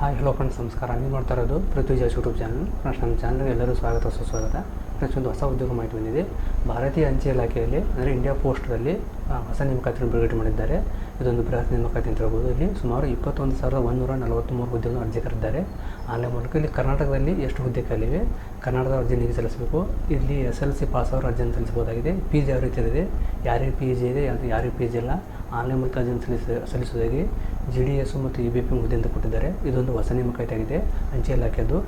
Hi hello friends ನಮಸ್ಕಾರ. ನೀವು ನೋಡ್ತಾ ಇರೋದು ಪೃಥ್ವಿಜಾಸ್ ಯೂಟ್ಯೂಬ್ ಚಾನಲ್ ಫ್ರೆಂಡ್ಸ್ ನಮ್ಮ ಚಾನಲ್ಗೆ ಎಲ್ಲರೂ ಸ್ವಾಗತ ಸುಸ್ವಾಗತ. ಫ್ರೆಂಡ್ಸ್ ಒಂದು ಹೊಸ ಉದ್ಯೋಗ ಮಾಹಿತಿ ಬಂದಿದೆ. ಭಾರತೀಯ ಅಂಚೆ ಇಲಾಖೆಯಲ್ಲಿ ಅಂದರೆ ಇಂಡಿಯಾ ಪೋಸ್ಟ್ದಲ್ಲಿ ಆ, ಹೊಸ ನೇಮಕಾತಿಯನ್ನು ಬಿಡುಗಡೆ ಮಾಡಿದ್ದಾರೆ. ಇದೊಂದು ಬೃಹತ್ ನೇಮಕಾತಿ ಅಂತ ಹೇಳ್ಬೋದು. ಇಲ್ಲಿ ಸುಮಾರು ಇಪ್ಪತ್ತೊಂದು ಸಾವಿರದ ಒಂದೂರ ನಲವತ್ತ್ಮೂರು ಹುದ್ದೆಗಳು ಅರ್ಜಿ ಕರೆದಿದ್ದಾರೆ. ಆನ್ಲೈನ್ ಮೂಲಕ ಇಲ್ಲಿ ಕರ್ನಾಟಕದಲ್ಲಿ ಎಷ್ಟು ಹುದ್ದೆ ಖಾಲಿವೆ? ಕನ್ನಡದ ನೀವು ಸಲ್ಲಿಸಬೇಕು. ಇಲ್ಲಿ ಎಸ್ ಎಲ್ ಸಿ ಪಾಸ್ ಅವರು ಅರ್ಜಿಯನ್ನು ಸಲ್ಲಿಸಬಹುದಾಗಿದೆ ಪಿ ಜಿ ಯಾವ ರೀತಿ ಇದೆ ಯಾರಿಗೆ ಪಿ ಜಿ ಇದೆ ಯಾರು- ಯಾರಿಗೆ ಪಿ ಜಿ ಇಲ್ಲ. ಆನ್ಲೈನ್ ಮೂಲಕ ಅರ್ಜಿಯನ್ನು ಸಲ್ಲಿಸ ಸಲ್ಲಿಸುವುದಾಗಿ ಜಿ ಡಿ ಎಸ್ ಮತ್ತು ಇ ಬಿ ಪಿ ಹುದ್ದೆಯಿಂದ ಕೊಟ್ಟಿದ್ದಾರೆ. ಇದೊಂದು ಹೊಸ ನೇಮಕಾತಿ ಆಗಿದೆ ಅಂಚೆ ಇಲಾಖೆದು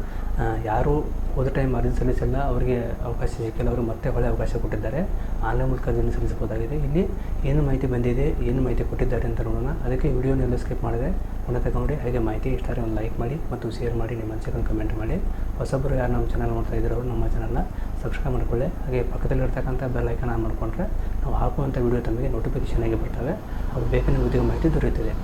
ಯಾರು ಹೋದ ಟೈಮ್ ಅರ್ಜಿ ಸಲ್ಲಿಸಲ್ಲ ಅವರಿಗೆ ಅವಕಾಶ ಸಿಕ್ಕಿಲ್ಲ. ಅವರು ಮತ್ತೆ ಹೊಳೆ ಅವಕಾಶ ಕೊಟ್ಟಿದ್ದಾರೆ. ಆನ್ಲೈನ್ ಮೂಲಕ ಅರ್ಜಿಯನ್ನು ಸಲ್ಲಿಸಬಹುದಾಗಿದೆ. ಇಲ್ಲಿ ಏನು ಮಾಹಿತಿ ಬಂದಿದೆ, ಏನು ಮಾಹಿತಿ ಕೊಟ್ಟಿದ್ದಾರೆ ಅಂತ ನೋಡೋಣ. ಅದಕ್ಕೆ ವಿಡಿಯೋನೆಲ್ಲ ಸ್ಕಿಪ್ ಮಾಡಿದೆ ಪುನಃ ತಗೊಂಡು ಹಾಗೆ ಮಾಹಿತಿ ಇಷ್ಟ ಆದರೆ ಒಂದು ಲೈಕ್ ಮಾಡಿ ಮತ್ತು ಶೇರ್ ಮಾಡಿ, ನಿಮ್ಮ ಅನಿಸಿಕೆ ಕಮೆಂಟ್ ಮಾಡಿ. ಹೊಸಬರು ಯಾರು ನಮ್ಮ ಚಾನಲ್ ನೋಡ್ತಾ ಇದ್ದಾರೆ ಅವರು ನಮ್ಮ ಚಾನಲ್ನ ಸಬ್ಸ್ಕ್ರೈಬ್ ಮಾಡಿಕೊಳ್ಳಿ. ಹಾಗೆ ಪಕ್ಕದಲ್ಲಿರ್ತಕ್ಕಂಥ ಬೆಲ್ ಐಕನ್ ಆನ್ ಮಾಡಿಕೊಂಡ್ರೆ ನಾವು ಹಾಕುವಂಥ ವಿಡಿಯೋ ತಮಗೆ ನೋಟಿಫಿಕೇಷನ್ ಆಗಿ ಬರ್ತವೆ. ಅದು ಬೇಕಂದ್ರೆ ಉದ್ಯೋಗ ಮಾಹಿತಿ ದೊರೆಯುತ್ತದೆ.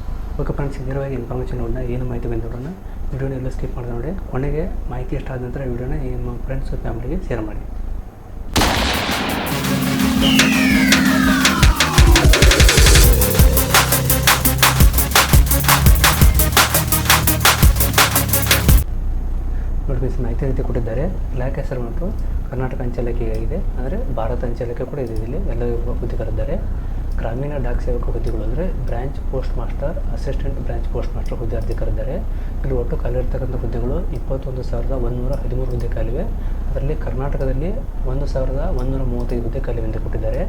ಓಕೆ ಫ್ರೆಂಡ್ಸ್, ನೇರವಾಗಿ ಇನ್ಫಾರ್ಮೇಷನ್ ನೋಡೋಣ, ಏನು ಮಾಹಿತಿ ಬಂದು ನೋಡೋಣ. ವಿಡಿಯೋನ ಎಲ್ಲ ಸ್ಕಿಪ್ ಮಾಡಿದ್ರೆ ನೋಡಿ. ಕೊನೆಗೆ ಮಾಹಿತಿ ಇಷ್ಟ ಆದ ನಂತರ ವಿಡಿಯೋನ ನಿಮ್ಮ ಫ್ರೆಂಡ್ಸ್ ಫ್ಯಾಮಿಲಿಗೆ ಶೇರ್ ಮಾಡಿ. ಮಾಹಿತಿ ರೀತಿ ಕೊಟ್ಟಿದ್ದಾರೆ. ಇಲಾಖೆ ಹೆಸರು ಮತ್ತು ಕರ್ನಾಟಕ ಅಂಚೆ ಆಗಿದೆ ಅಂದರೆ ಭಾರತ ಅಂಚೆ ಇಲಾಖೆ ಕೂಡ ಇದೆ. ಇಲ್ಲಿ ಎಲ್ಲ ಹುದ್ದೆ ಕರೆದಿದ್ದಾರೆ ಗ್ರಾಮೀಣ ಡಾಕ್ ಸೇವಕ ಹುದ್ದೆಗಳು ಅಂದರೆ branch postmaster assistant branch postmaster ಹುದ್ದೆ ಅರ್ಜಿ ಕರೆದಿದ್ದಾರೆ. ಇಲ್ಲಿ ಒಟ್ಟು ಖಾಲಿರ್ತಕ್ಕಂಥ ಹುದ್ದೆಗಳು ಇಪ್ಪತ್ತೊಂದು ಸಾವಿರದ ಒಂದುನೂರ ಹದಿಮೂರು ಹುದ್ದೆ ಖಾಲಿವೆ ಅದರಲ್ಲಿ ಕರ್ನಾಟಕದಲ್ಲಿ ಒಂದು ಸಾವಿರದ ಒಂದುನೂರ ಮೂವತ್ತೈದು ಹುದ್ದೆ ಖಾಲಿ ಎಂದು ಕೊಟ್ಟಿದ್ದಾರೆ.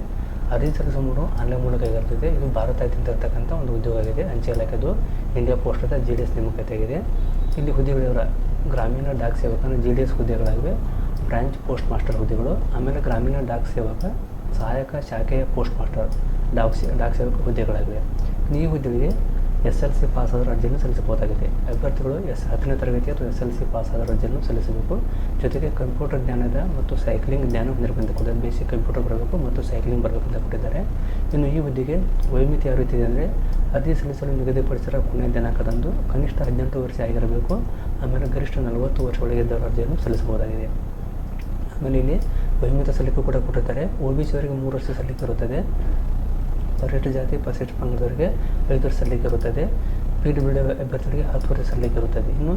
ಅರ್ಜಿ ಸಲ್ಲಿಸುವುದು ಆನ್ಲೈನ್ ಮೂಲಕ ಆಗಿರ್ತದೆ ಇದು ಭಾರತಾದ್ಯಂತ ಇರತಕ್ಕಂಥ ಒಂದು ಉದ್ಯೋಗ ಆಗಿದೆ ಅಂಚೆ ಇಲಾಖೆದು India post G D S ನೇಮಕಾತಿ ಆಗಿದೆ ಇಲ್ಲಿ ಹುದ್ದೆಗಳಿವರ ಗ್ರಾಮೀಣ ಡಾಕ್ ಸೇವಕ ಅಂದರೆ ಜಿ ಡಿ ಎಸ್ ಹುದ್ದೆಗಳಾಗಿವೆ. ಬ್ರಾಂಚ್ ಪೋಸ್ಟ್ ಮಾಸ್ಟರ್ ಹುದ್ದೆಗಳು. ಆಮೇಲೆ ಗ್ರಾಮೀಣ ಡಾಕ್ ಸೇವಕ ಸಹಾಯಕ ಶಾಖೆಯ ಪೋಸ್ಟ್ ಮಾಸ್ಟರ್ ಡಾಕ್ ಸೇ ಡಾಕ್ ಸೇವಕ ಹುದ್ದೆಗಳಾಗಿವೆ. ಈ ಹುದ್ದೆಗಳಿಗೆ ಎಸ್ ಎಲ್ ಸಿ ಪಾಸ್ ಆದ ಅರ್ಜಿಯನ್ನು ಸಲ್ಲಿಸಬಹುದಾಗಿದೆ. ಅಭ್ಯರ್ಥಿಗಳು ಎಸ್ ಹತ್ತನೇ ತರಗತಿ ಅಥವಾ ಎಸ್ ಎಲ್ ಸಿ ಪಾಸ್ ಆದ ಅರ್ಜಿಯನ್ನು ಸಲ್ಲಿಸಬೇಕು. ಜೊತೆಗೆ ಕಂಪ್ಯೂಟರ್ ಜ್ಞಾನದ ಮತ್ತು ಸೈಕ್ಲಿಂಗ್ ಜ್ಞಾನ ಹೊಂದಿರಬೇಕಂತ ಕೂಡ ಬೇಸಿಕ್ ಕಂಪ್ಯೂಟರ್ ಬರಬೇಕು ಮತ್ತು ಸೈಕ್ಲಿಂಗ್ ಬರಬೇಕು ಅಂತ ಕೊಟ್ಟಿದ್ದಾರೆ. ಇನ್ನು ಈ ಹುದ್ದೆಗೆ ವೈಮಿತಿ ಯಾವ ರೀತಿ ಇದೆ ಅಂದರೆ ಅರ್ಜಿ ಸಲ್ಲಿಸಲು ನಿಗದಿಪಡಿಸಿದ ಕೊನೆಯ ದಿನಾಂಕದಂದು ಕನಿಷ್ಠ ಹದಿನೆಂಟು ವರ್ಷ ಆಗಿರಬೇಕು. ಆಮೇಲೆ ಗರಿಷ್ಠ ನಲವತ್ತು ವರ್ಷ ಒಳಗಿದ್ದವರ ಅರ್ಜಿಯನ್ನು ಸಲ್ಲಿಸಬಹುದಾಗಿದೆ. ಆಮೇಲೆ ಇಲ್ಲಿ ವೈಮಿತ ಸಲ್ಲಿಕೆ ಕೂಡ ಕೊಟ್ಟಿರ್ತಾರೆ ಒ ಬಿ ಸಿಯವರಿಗೆ ಮೂರು ವರ್ಷ ಸಲ್ಲಿಕೆ ಇರುತ್ತದೆ ಪರಿಶಿಷ್ಟ ಜಾತಿ ಪರಿಶಿಷ್ಟ ಪಂಗಡದವರಿಗೆ ಐದು ವರ್ಷ ಸಲ್ಲಿಕೆ ಇರುತ್ತದೆ ಪಿ ಡಬ್ಲ್ಯೂ ಡಿ ಅಭ್ಯರ್ಥಿಗಳಿಗೆ ಹತ್ತು ವರ್ಷ ಸಲ್ಲಿಕೆ ಇರುತ್ತದೆ ಇನ್ನು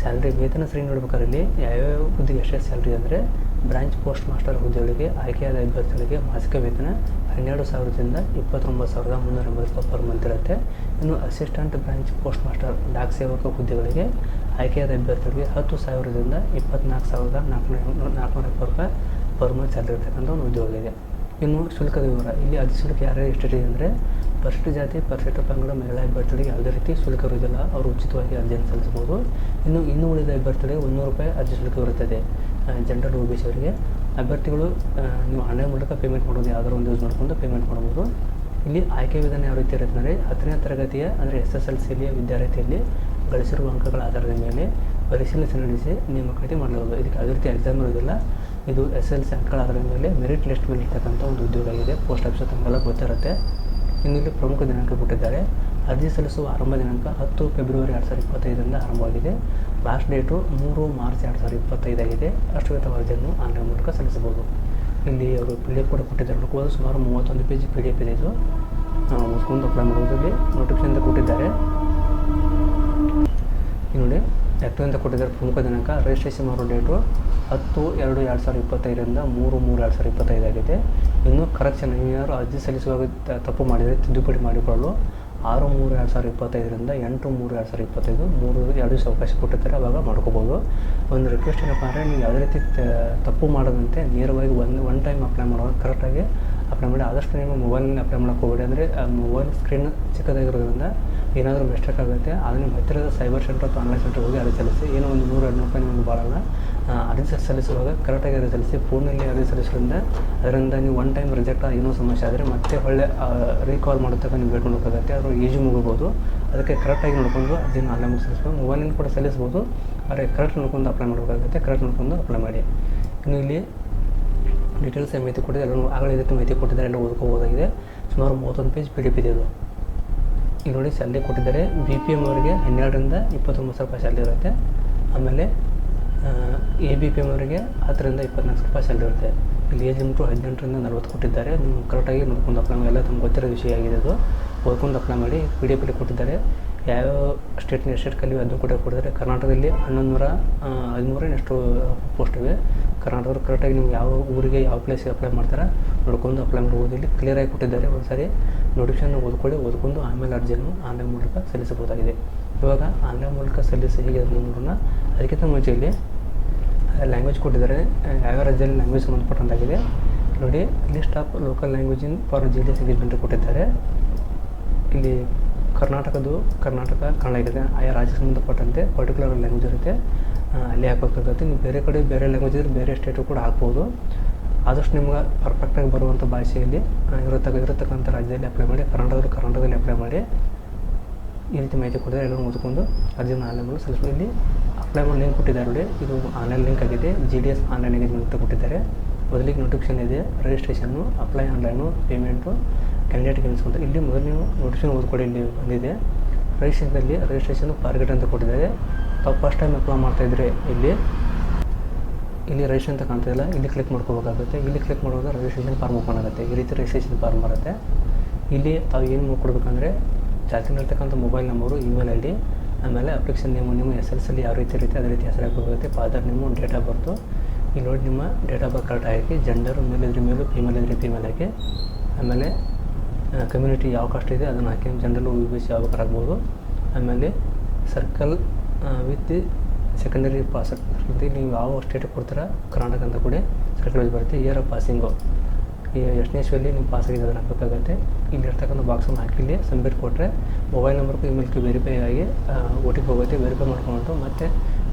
ಸ್ಯಾಲ್ರಿ ವೇತನ ಶ್ರೇಣಿ ನೋಡ್ಬೇಕಾದ್ರೆ ಇಲ್ಲಿ ಯಾವ್ಯಾವ ಹುದ್ದೆಗೆ ಎಷ್ಟೇ ಸ್ಯಾಲ್ರಿ ಅಂದರೆ ಬ್ರಾಂಚ್ ಪೋಸ್ಟ್ ಮಾಸ್ಟರ್ ಹುದ್ದೆಗಳಿಗೆ, ಆಯ್ಕೆಯಾದ ಅಭ್ಯರ್ಥಿಗಳಿಗೆ ಮಾಸಿಕ ವೇತನ ಹನ್ನೆರಡು ಸಾವಿರದಿಂದ ಇಪ್ಪತ್ತೊಂಬತ್ತು ಸಾವಿರದ ಮುನ್ನೂರ ಎಂಬತ್ತು ರೂಪಾಯಿ ಪರ್ ಮಂತ್ ಇರುತ್ತೆ. ಇನ್ನು assistant branch postmaster Dak Sevak ಹುದ್ದೆಗಳಿಗೆ ಆಯ್ಕೆಯಾದ ಅಭ್ಯರ್ಥಿಗಳಿಗೆ ಹತ್ತು ಸಾವಿರದಿಂದ ಇಪ್ಪತ್ನಾಲ್ಕು ಸಾವಿರದ ನಾಲ್ಕುನೂರ ನಾಲ್ಕುನೂರ ಎಪ್ಪತ್ತು ರೂಪಾಯಿ ಪರ್ ಮಂತ್ ಸ್ಯಾಲ್ರಿ ಇರ್ತಕ್ಕಂಥ ಒಂದು ಉದ್ಯೋಗ ಇದೆ ಇನ್ನು ಶುಲ್ಕದ ವಿವರ. ಇಲ್ಲಿ ಅದು ಶುಲ್ಕ ಯಾರ್ಯಾರು ಎಷ್ಟಿದೆ ಅಂದರೆ ಪರಿಶಿಷ್ಟ ಜಾತಿ ಪರಿಶಿಷ್ಟ ಪಂಗಡ, ಮಹಿಳಾ ಅಭ್ಯರ್ಥಿಗಳಿಗೆ ಯಾವುದೇ ರೀತಿ ಶುಲ್ಕ ಇರುವುದಿಲ್ಲ. ಅವರು ಉಚಿತವಾಗಿ ಅರ್ಜಿಯನ್ನು ಸಲ್ಲಿಸಬಹುದು. ಇನ್ನು ಇನ್ನು ಉಳಿದ ಅಭ್ಯರ್ಥಿಗಳಿಗೆ ಮುನ್ನೂರು ರೂಪಾಯಿ ಅರ್ಜಿ ಶುಲ್ಕ ಇರುತ್ತದೆ ಜನರಲ್ ಒ ಬಿ ಸಿ ಅವರಿಗೆ. ಅಭ್ಯರ್ಥಿಗಳು ನೀವು ಆನ್ಲೈನ್ ಮೂಲಕ ಪೇಮೆಂಟ್ ಮಾಡೋದು ಯಾವ್ದಾದ್ರು ಒಂದು ಯೂಸ್ ಮಾಡಿಕೊಂಡು ಪೇಮೆಂಟ್ ಮಾಡ್ಬೋದು ಇಲ್ಲಿ ಆಯ್ಕೆ ವಿಧಾನ ಯಾವ ರೀತಿ ಇರುತ್ತೆ ಅಂದರೆ ಹತ್ತನೇ ತರಗತಿಯ ಅಂದರೆ ಎಸ್ ಎಸ್ ಎಲ್ ಸಿಲಿಯ ವಿದ್ಯಾರ್ಥಿಯಲ್ಲಿ ಗಳಿಸಿರುವ ಅಂಕಗಳ ಆಧಾರದ ಮೇಲೆ ಪರಿಶೀಲನೆ ನಡೆಸಿ ನೇಮಕಾತಿ ಮಾಡಲಾಗುವುದು. ಇದಕ್ಕೆ ಯಾವುದೇ ರೀತಿ ಎಕ್ಸಾಮ್ ಇರೋದಿಲ್ಲ ಇದು ಎಸ್ ಎಲ್ ಸಿ ಆಧಾರದ ಮೇಲೆ ಮೆರಿಟ್ ಲಿಸ್ಟ್ ಮೇಲೆ ಇರ್ತಕ್ಕಂಥ ಒಂದು ಉದ್ಯೋಗ ಆಗಿದೆ ಪೋಸ್ಟ್ ಆಫೀಸ್ ತಮಗೆಲ್ಲ ಗೊತ್ತಿರುತ್ತೆ. ಇನ್ನು ಇಲ್ಲಿ ಪ್ರಮುಖ ದಿನಾಂಕ ಕೊಟ್ಟಿದ್ದಾರೆ ಅರ್ಜಿ ಸಲ್ಲಿಸುವ ಆರಂಭ ದಿನಾಂಕ ಹತ್ತು ಫೆಬ್ರವರಿ ಎರಡು ಸಾವಿರದ ಇಪ್ಪತ್ತೈದರಿಂದ ಆರಂಭವಾಗಿದೆ. ಲಾಸ್ಟ್ ಡೇಟು ಮೂರು ಮಾರ್ಚ್ ಎರಡು ಸಾವಿರದ ಇಪ್ಪತ್ತೈದಾಗಿದೆ. ಅಷ್ಟುಗತ ವರದಿಯನ್ನು ಆನ್ಲೈನ್ ಮೂಲಕ ಸಲ್ಲಿಸಬಹುದು. ಇಲ್ಲಿ ಅವರು ಪಿ ಡಿ ಎಫ್ ಕೂಡ ಕೊಟ್ಟಿದ್ದಾರೆ. ನೋಡ್ಬೋದು ಸುಮಾರು ಮೂವತ್ತೊಂದು ಪೇಜ್ ಪಿ ಡಿ ಎಫ್ ಇದೆ ಇದು. ಮುಸ್ಕೊಂಡು ಅಪ್ಲೈ ಮಾಡೋದ್ರಲ್ಲಿ ನೋಟಿಫಿಕೇಶನ್ ಕೊಟ್ಟಿದ್ದಾರೆ. ನೋಡಿ. ಆ್ಯಕ್ಟಿವ್ ಅಂತ ಕೊಟ್ಟಿದ್ದಾರೆ ಪ್ರಮುಖ ದಿನಾಂಕ ರಿಜಿಸ್ಟ್ರೇಷನ್ ಮಾಡೋ ಡೇಟು ಹತ್ತು ಎರಡು ಎರಡು ಸಾವಿರದ ಇಪ್ಪತ್ತೈದರಿಂದ ಮೂರು ಮೂರು ಎರಡು ಸಾವಿರದ ಇಪ್ಪತ್ತೈದಾಗಿದೆ ಇನ್ನು ಕರೆಕ್ಷನ್ ಏನಾದರೂ ಅರ್ಜಿ ಸಲ್ಲಿಸುವಾಗ ತಪ್ಪು ಮಾಡಿದರೆ ತಿದ್ದುಪಡಿ ಮಾಡಿಕೊಳ್ಳಲು ಆರು ಮೂರು ಎರಡು ಸಾವಿರದ ಇಪ್ಪತ್ತೈದರಿಂದ ಎಂಟು ಮೂರು ಎರಡು ಸಾವಿರದ ಇಪ್ಪತ್ತೈದು ಮೂರು ಎರಡು ದಿವಸ ಅವಕಾಶ ಕೊಟ್ಟಿರ್ತಾರೆ, ಅವಾಗ ಮಾಡ್ಕೋಬೋದು. ಒಂದು ರಿಕ್ವೆಸ್ಟ್ ಏನಪ್ಪ ಅಂದರೆ ನೀವು ಯಾವುದೇ ರೀತಿ ತಪ್ಪು ಮಾಡದಂತೆ ನೇರವಾಗಿ ಒಂದು ಒನ್ ಟೈಮ್ ಅಪ್ಲೈ ಮಾಡುವಾಗ ಕರೆಕ್ಟಾಗಿ ಅಪ್ಲೈ ಮಾಡಿ, ಆದಷ್ಟು ನೀವು ಮೊಬೈಲ್ನ ಅಪ್ಲೈ ಮಾಡೋಕ್ಕೆ ಹೋಗಬೇಡಿ. ಅಂದರೆ ಮೊಬೈಲ್ ಸ್ಕ್ರೀನ್ ಚಿಕ್ಕದಾಗಿರೋದ್ರಿಂದ ಏನಾದರೂ ಮಿಸ್ಟೇಕ್ ಆಗುತ್ತೆ, ಅದನ್ನು ಹತ್ತಿರದ ಸೈಬರ್ ಸೆಂಟರ್ ಅಥವಾ ಆನ್ಲೈನ್ ಸೆಂಟರ್ ಹೋಗಿ ಅರ್ಜಿ ಸಲ್ಲಿಸಿ, ಏನೋ ಒಂದು ನೂರು ಎರಡು ರೂಪಾಯಿ ನಿಮಗೆ ಬರೋಲ್ಲ. ಅರ್ಜಿ ಸಲ್ಲಿಸುವಾಗ ಕರೆಕ್ಟಾಗಿ ಅರ್ಜಿ ಸಲ್ಲಿಸಿ ಫೋನಲ್ಲಿ ಅರ್ಜಿ ಸಲ್ಲಿಸೋದ್ರಿಂದ ಅದರಿಂದ ನೀವು ಒನ್ ಟೈಮ್ ರಿಜೆಕ್ಟ್ ಏನೋ ಸಮಸ್ಯೆ ಆದರೆ ಮತ್ತೆ ಒಳ್ಳೆ ರೀಕಾಲ್ ಮಾಡೋದಕ್ಕೆ ನೀವು ವೇಟ್ ಹೋಗೋಕ್ಕಾಗತ್ತೆ ಅದ್ರ ಈಜು ಮುಗಬಹುದು ಅದಕ್ಕೆ ಕರೆಕ್ಟಾಗಿ ನೋಡ್ಕೊಂಡು ಅರ್ಜಿನ ಆನ್ಲೈನ್ ಸಲ್ಲಿಸ್ಬೋದು. ಮೊಬೈಲಿಂದ ಕೂಡ ಸಲ್ಲಿಸ್ಬೋದು. ಆದರೆ ಕರೆಕ್ಟ್ ನೋಡ್ಕೊಂಡು ಅಪ್ಲೈ ಮಾಡಬೇಕಾಗುತ್ತೆ. ಕರೆಕ್ಟ್ ನೋಡ್ಕೊಂಡು ಅಪ್ಲೈ ಮಾಡಿ. ಇನ್ನು ಇಲ್ಲಿ ಡೀಟೇಲ್ಸ್ ಮಾಹಿತಿ ಕೊಟ್ಟಿದೆ ಎಲ್ಲರೂ ಆಗಲೇ ಮಾಹಿತಿ ಕೊಟ್ಟಿದ್ದಾರೆ, ಎಲ್ಲ ಓದ್ಕೋಬೋದಾಗಿದೆ. ಸುಮಾರು ಮೂವತ್ತೊಂದು ಪೇಜ್ ಪಿ ಡಿ ಪಿ ಇದೆ ಇಲ್ಲಿ ನೋಡಿ ಸ್ಯಾಲ್ರಿ ಕೊಟ್ಟಿದ್ದಾರೆ. ಬಿ ಪಿ ಎಂ ಅವರಿಗೆ ಹನ್ನೆರಡರಿಂದ ಇಪ್ಪತ್ತೊಂಬತ್ತು ಸಾವಿರ ರೂಪಾಯಿ ಸ್ಯಾಲ್ರಿ ಇರುತ್ತೆ. ಆಮೇಲೆ ಎ ಬಿ ಪಿ ಎಂ ಅವರಿಗೆ ಹತ್ತರಿಂದ ಇಪ್ಪತ್ನಾಲ್ಕು ಸಾವಿರ ರೂಪಾಯಿ ಸ್ಯಾಲ್ರಿ ಇರುತ್ತೆ. ಇಲ್ಲಿ ಏಜ್ ಲಿಮಿಟು ಹದಿನೆಂಟರಿಂದ ನಲ್ವತ್ತು ಕೊಟ್ಟಿದ್ದಾರೆ. ಕರೆಕ್ಟಾಗಿ ನೋಡ್ಕೊಂಡು ಅಪ್ಲೈ ಎಲ್ಲ ತುಂಬ ಗೊತ್ತಿರೋ ವಿಷಯ ಆಗಿದೆ ಅದು. ಓದ್ಕೊಂಡು ಅಪ್ಲೈ ಮಾಡಿ ಪಿ ಡಿ ಎಫ್ ಕೊಟ್ಟಿದ್ದಾರೆ. ಯಾವ್ಯಾವ ಸ್ಟೇಟ್ನ ಸ್ಟೇಟ್ ಕಲಿವೆ ಅದನ್ನು ಕೂಡ ಕೊಡಿದ್ದಾರೆ ಕರ್ನಾಟಕದಲ್ಲಿ ಹನ್ನೊಂದು ನೂರ ಹದಿಮೂರ ಎಷ್ಟು ಪೋಸ್ಟ್ ಇವೆ. ಕರ್ನಾಟಕದಲ್ಲಿ ಕರೆಕ್ಟಾಗಿ ನಿಮ್ಗೆ ಯಾವ ಊರಿಗೆ ಯಾವ ಪ್ಲೇಸಿಗೆ ಅಪ್ಲೈ ಮಾಡ್ತಾರೆ ನೋಡ್ಕೊಂಡು ಅಪ್ಲೈ ಮಾಡ್ಬೋದು. ಇಲ್ಲಿ ಕ್ಲಿಯರಾಗಿ ಕೊಟ್ಟಿದ್ದಾರೆ ಒಂದು ಸಾರಿ ನೋಟಿಫಿಕೇಶನ್ ಓದ್ಕೊಳ್ಳಿ, ಓದ್ಕೊಂಡು ಆಮೇಲೆ ಅರ್ಜಿಯನ್ನು ಆನ್ಲೈನ್ ಮೂಲಕ ಸಲ್ಲಿಸಬಹುದಾಗಿದೆ. ಇವಾಗ ಆನ್ಲೈನ್ ಮೂಲಕ ಸಲ್ಲಿಸಿ ಹೇಗೆ ನೋಡೋಣ. ಅದಕ್ಕಿಂತ ಮುಂಚೆ ಇಲ್ಲಿ ಲ್ಯಾಂಗ್ವೇಜ್ ಕೊಟ್ಟಿದ್ದಾರೆ. ಯಾವ ರಾಜ್ಯದಲ್ಲಿ ಲ್ಯಾಂಗ್ವೇಜ್ ಸಂಬಂಧಪಟ್ಟಂತಾಗಿದೆ. ನೋಡಿ list of local language in for G D C ಕೊಟ್ಟಿದ್ದಾರೆ. ಇಲ್ಲಿ ಕರ್ನಾಟಕದ್ದು, ಕರ್ನಾಟಕ, ಕನ್ನಡ ಇರುತ್ತೆ. ಆಯಾ ರಾಜ್ಯಕ್ಕೆ ಸಂಬಂಧಪಟ್ಟಂತೆ ಪರ್ಟಿಕ್ಯುಲರ್ ಲ್ಯಾಂಗ್ವೇಜ್ ಇರುತ್ತೆ. ಅಲ್ಲಿ ಹಾಕಬೇಕಾಗುತ್ತೆ. ನೀವು ಬೇರೆ ಕಡೆ ಬೇರೆ ಲ್ಯಾಂಗ್ವೇಜ್ ಇದ್ರೆ ಬೇರೆ ಸ್ಟೇಟು ಕೂಡ ಹಾಕ್ಬೋದು. ಆದಷ್ಟು ನಿಮ್ಗೆ ಪರ್ಫೆಕ್ಟಾಗಿ ಬರುವಂಥ ಭಾಷೆಯಲ್ಲಿ ಇರತಕ್ಕ, ಇರತಕ್ಕಂಥ ರಾಜ್ಯದಲ್ಲಿ ಅಪ್ಲೈ ಮಾಡಿ, ಕರ್ನಾಟಕದಲ್ಲಿ ಕರ್ನಾಟಕದಲ್ಲಿ ಅಪ್ಲೈ ಮಾಡಿ ಈ ರೀತಿ ಮಾಹಿತಿ ಕೊಟ್ಟಿದ್ದಾರೆ. ಎಲ್ಲರೂ ಓದ್ಕೊಂಡು ಅರ್ಜಿನ ಆನ್ಲೈನ್ ಸಲ್ಲಿಸ್ಬೋದು ಇಲ್ಲಿ ಅಪ್ಲೈ ಮಾಡಿ ಲಿಂಕ್ ಕೊಟ್ಟಿದ್ದಾರೆ ನೋಡಿ. ಇದು ಆನ್ಲೈನ್ ಲಿಂಕ್ ಆಗಿದೆ. G D S online engagement ಕೊಟ್ಟಿದ್ದಾರೆ. ಮೊದಲಿಗೆ ನೋಟಿಫಿಕೇಶನ್ ಇದೆ. Registration apply online payment candidate ಗೆಲ್ಸ್ ಅಂತ. ಇಲ್ಲಿ ಮೊದಲು ನೀವು ನೋಟಿಫಿಕೇಶನ್ ಓದ್ಕೊಡಿ ಇಲ್ಲಿ ಬಂದಿದೆ. ರಿಜಿಸ್ಟ್ರೇಷನ್ದಲ್ಲಿ ರಿಜಿಸ್ಟ್ರೇಷನ್ ಟಾರ್ಗೆಟ್ ಅಂತ ಕೊಟ್ಟಿದ್ದಾರೆ. ತಾವು ಫಸ್ಟ್ ಟೈಮ್ ಅಪ್ಲೈ ಮಾಡ್ತಾಯಿದ್ರೆ ಇಲ್ಲಿ ಇಲ್ಲಿ ರಿಜಿಸ್ಟ್ರೇಷನ್ ಅಂತ ಕಾಣ್ತಿಲ್ಲ ಇಲ್ಲಿ. ಕ್ಲಿಕ್ ಮಾಡ್ಕೋಬೇಕಾಗುತ್ತೆ. ಇಲ್ಲಿ ಕ್ಲಿಕ್ ಮಾಡುವಾಗ ರಿಜಿಸ್ಟ್ರೇಷನ್ ಫಾರ್ಮ್ ಓಪನ್ ಆಗುತ್ತೆ. ಈ ರೀತಿ ರಿಜಿಸ್ಟ್ರೇಷನ್ ಫಾರ್ಮ್ ಬರುತ್ತೆ. ಇಲ್ಲಿ ತಾವು ಏನು ಮಾಡ್ಕೊಡ್ಬೇಕಂದ್ರೆ ಚಾರ್ಜಿನಲ್ಲಿರ್ತಕ್ಕಂಥ mobile number email I D ಆಮೇಲೆ ಅಪ್ಲಿಕೇಶನ್ ನೇಮು ನಿಮ್ಮ ಎಸ್ ಎಲ್ ಯಾವ ರೀತಿ ಇರುತ್ತೆ, ಅದೇ ರೀತಿ ಹೆಸರು ಹಾಕೋಬೇಕಾಗುತ್ತೆ father name date of birth ಇಲ್ಲಿ ನೋಡಿ ನಿಮ್ಮ ಡೇಟ್ ಆಫ್ ಬರ್ತ್ ಕರೆಕ್ಟ್ ಹಾಕಿ ಜೆಂಡರ್ ಮೇಲ್ ಇದ್ರೆ ಮೇಲು ಫೀಮೇಲ್ ಇದ್ರೆ ಫೀಮೇಲ್ ಹಾಕಿ, ಆಮೇಲೆ ಕಮ್ಯುನಿಟಿ ಯಾವ ಕಾಸ್ಟ್ ಇದೆ. ಅದನ್ನು ಹಾಕಿ ಜನರಲ್ ಯು ಬಿ ಸಿ ಆಗ್ಬೋದು ಆಮೇಲೆ ಸರ್ಕಲ್ ವಿತ್ ಸೆಕೆಂಡರಿ ಪಾಸ್ ನೀವು ಯಾವ ಸ್ಟೇಟಿಗೆ ಕೊಡ್ತೀರಾ? ಕರ್ನಾಟಕ ಅಂತ ಕೂಡ. ಸರ್ಕಲ್ ಬರುತ್ತೆ ಇಯರ್ ಆಫ್ ಪಾಸಿಂಗು ಈ ಎಷ್ಟನೇ ಶೋಲಿ ನೀವು ಪಾಸ್ ಆಗಿದೆ ಅದನ್ನು ಹಾಕಬೇಕಾಗತ್ತೆ. ಇಲ್ಲಿ ಇರ್ತಕ್ಕಂಥ ಬಾಕ್ಸನ್ನು ಹಾಕಿ ಇಲ್ಲಿ ಸಬ್ಮಿಟ್ ಕೊಟ್ಟರೆ ಮೊಬೈಲ್ ನಂಬರ್ಗೂ ಇಮೇಲ್ಗೆ ವೆರಿಫೈ ಆಗಿ ಒ ಟಿ ಪಿ ಹೋಗುತ್ತೆ ವೆರಿಫೈ ಮಾಡ್ಕೊಂಡು ಮತ್ತೆ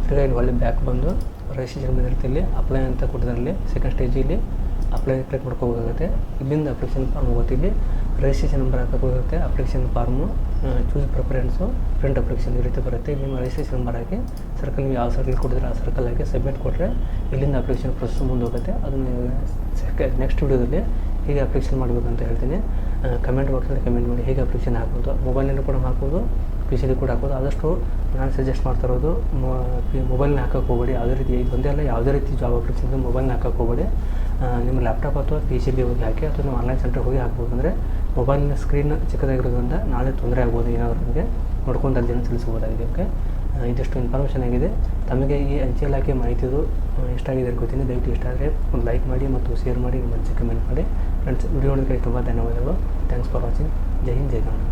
ತಿರ್ಗಾ ಇಲ್ಲಿ ಒಳ್ಳೆ ಬ್ಯಾಕ್ ಬಂದು ರಿಜಿಸ್ಟ್ರೇಷನ್ ಬಂದಿರ್ತಿಲ್ಲಿ ಅಪ್ಲೈ ಅಂತ ಕೊಟ್ಟಿದ್ರಲ್ಲಿ ಸೆಕೆಂಡ್ ಸ್ಟೇಜಲ್ಲಿ ಅಪ್ಲೈ ಕ್ಲಿಕ್ ಮಾಡ್ಕೋಬೇಕಾಗುತ್ತೆ. ಇಲ್ಲಿಂದ ಅಪ್ಲಿಕೇಶನ್ ಫಾರ್ಮ್ ಹೋಗುತ್ತೆ ಇಲ್ಲಿ. ರಿಜಿಸ್ಟ್ರೇಷನ್ ನಂಬರ್ ಹಾಕಬೇಕಾಗುತ್ತೆ application form choose preference print application ಈ ರೀತಿ ಬರುತ್ತೆ. ನಿಮ್ಮ ರಿಜಿಸ್ಟ್ರೇಷನ್ ನಂಬರ್ ಹಾಕಿ ಸರ್ಕಲ್ ನೀವು ಯಾವ ಸರ್ಕಲ್ ಕೊಟ್ಟಿದ್ರೆ ಆ ಸರ್ಕಲ್ ಹಾಕಿ ಸಬ್ಮಿಟ್ ಕೊಟ್ಟರೆ ಇಲ್ಲಿಂದ ಅಪ್ಲಿಕೇಶನ್ ಪ್ರೊಸೆಸ್ ಮುಂದೆ ಹೋಗುತ್ತೆ ಅದನ್ನು ನೆಕ್ಸ್ಟ್ ವೀಡಿಯೋದಲ್ಲಿ ಹೇಗೆ ಅಪ್ಲಿಕೇಶನ್ ಮಾಡಬೇಕಂತ ಹೇಳ್ತೀನಿ. ಕಮೆಂಟ್ ಬಾಕ್ಸಲ್ಲಿ ಕಮೆಂಟ್ ಮಾಡಿ ಹೇಗೆ ಅಪ್ಲಿಕೇಶನ್ ಹಾಕ್ಬೋದು. ಮೊಬೈಲ್ನಲ್ಲಿ ಕೂಡ ಹಾಕ್ಬೋದು ಪಿ ಸಿಲಿ ಕೂಡ ಹಾಕ್ಬೋದು. ಆದಷ್ಟು ನಾನು ಸಜೆಸ್ಟ್ ಮಾಡ್ತಾ ಇರೋದು ಮೊಬೈಲ್ನ ಹಾಕಕ್ಕೆ ಹೋಗಬೇಡಿ. ಯಾವುದೇ ರೀತಿ ಇದು ಒಂದೇ ಅಲ್ಲ, ಯಾವುದೇ ರೀತಿ ಜಾಬ್ ಅಪ್ಲಿಕೇಶನ್ ಮೊಬೈಲ್ನ ಹಾಕಕ್ಕೆ ಹೋಗಬೇಡಿ. ನಿಮ್ಮ ಲ್ಯಾಪ್ಟಾಪ್ ಅಥವಾ ಪಿ ಸಿಲಿ ಹೋಗಿ ಹಾಕಿ ಅಥವಾ ನೀವು ಆನ್ಲೈನ್ ಸೆಂಟ್ರಿಗೆ ಹೋಗಿ ಹಾಕ್ಬೋದು. ಅಂದರೆ ಮೊಬೈಲ್ನ ಸ್ಕ್ರೀನ್ ಚಿಕ್ಕದಾಗಿರೋದ್ರಿಂದ ನಾಳೆ ತೊಂದರೆ ಆಗ್ಬೋದು ಏನಾದರೂ ನಿಮಗೆ ನೋಡ್ಕೊಂಡು ಅಲ್ಲಿ ತಿಳಿಸ್ಬೋದಾಗಿದೆ ಓಕೆ ಇದಿಷ್ಟು ಇನ್ಫಾರ್ಮೇಷನ್ ಆಗಿದೆ. ತಮಗೆ ಈ ಅಂಚೆ ಇಲಾಖೆ ಮಾಹಿತಿದು ಆ, ಇಷ್ಟ ಆಗಿದೆ ಅನ್ಕೋತೀನಿ. ದಯವಿಟ್ಟು ಇಷ್ಟ ಆದರೆ ಒಂದು ಲೈಕ್ ಮಾಡಿ ಮತ್ತು ಶೇರ್ ಮಾಡಿ ನಿಮ್ಮ ಕಮೆಂಟ್ ಮಾಡಿ. ಫ್ರೆಂಡ್ಸ್ ವಿಡಿಯೋ ನೋಡೋದಕ್ಕೆ ತುಂಬ ಧನ್ಯವಾದಗಳು. Thanks for watching Jai Hind Jai Kannada.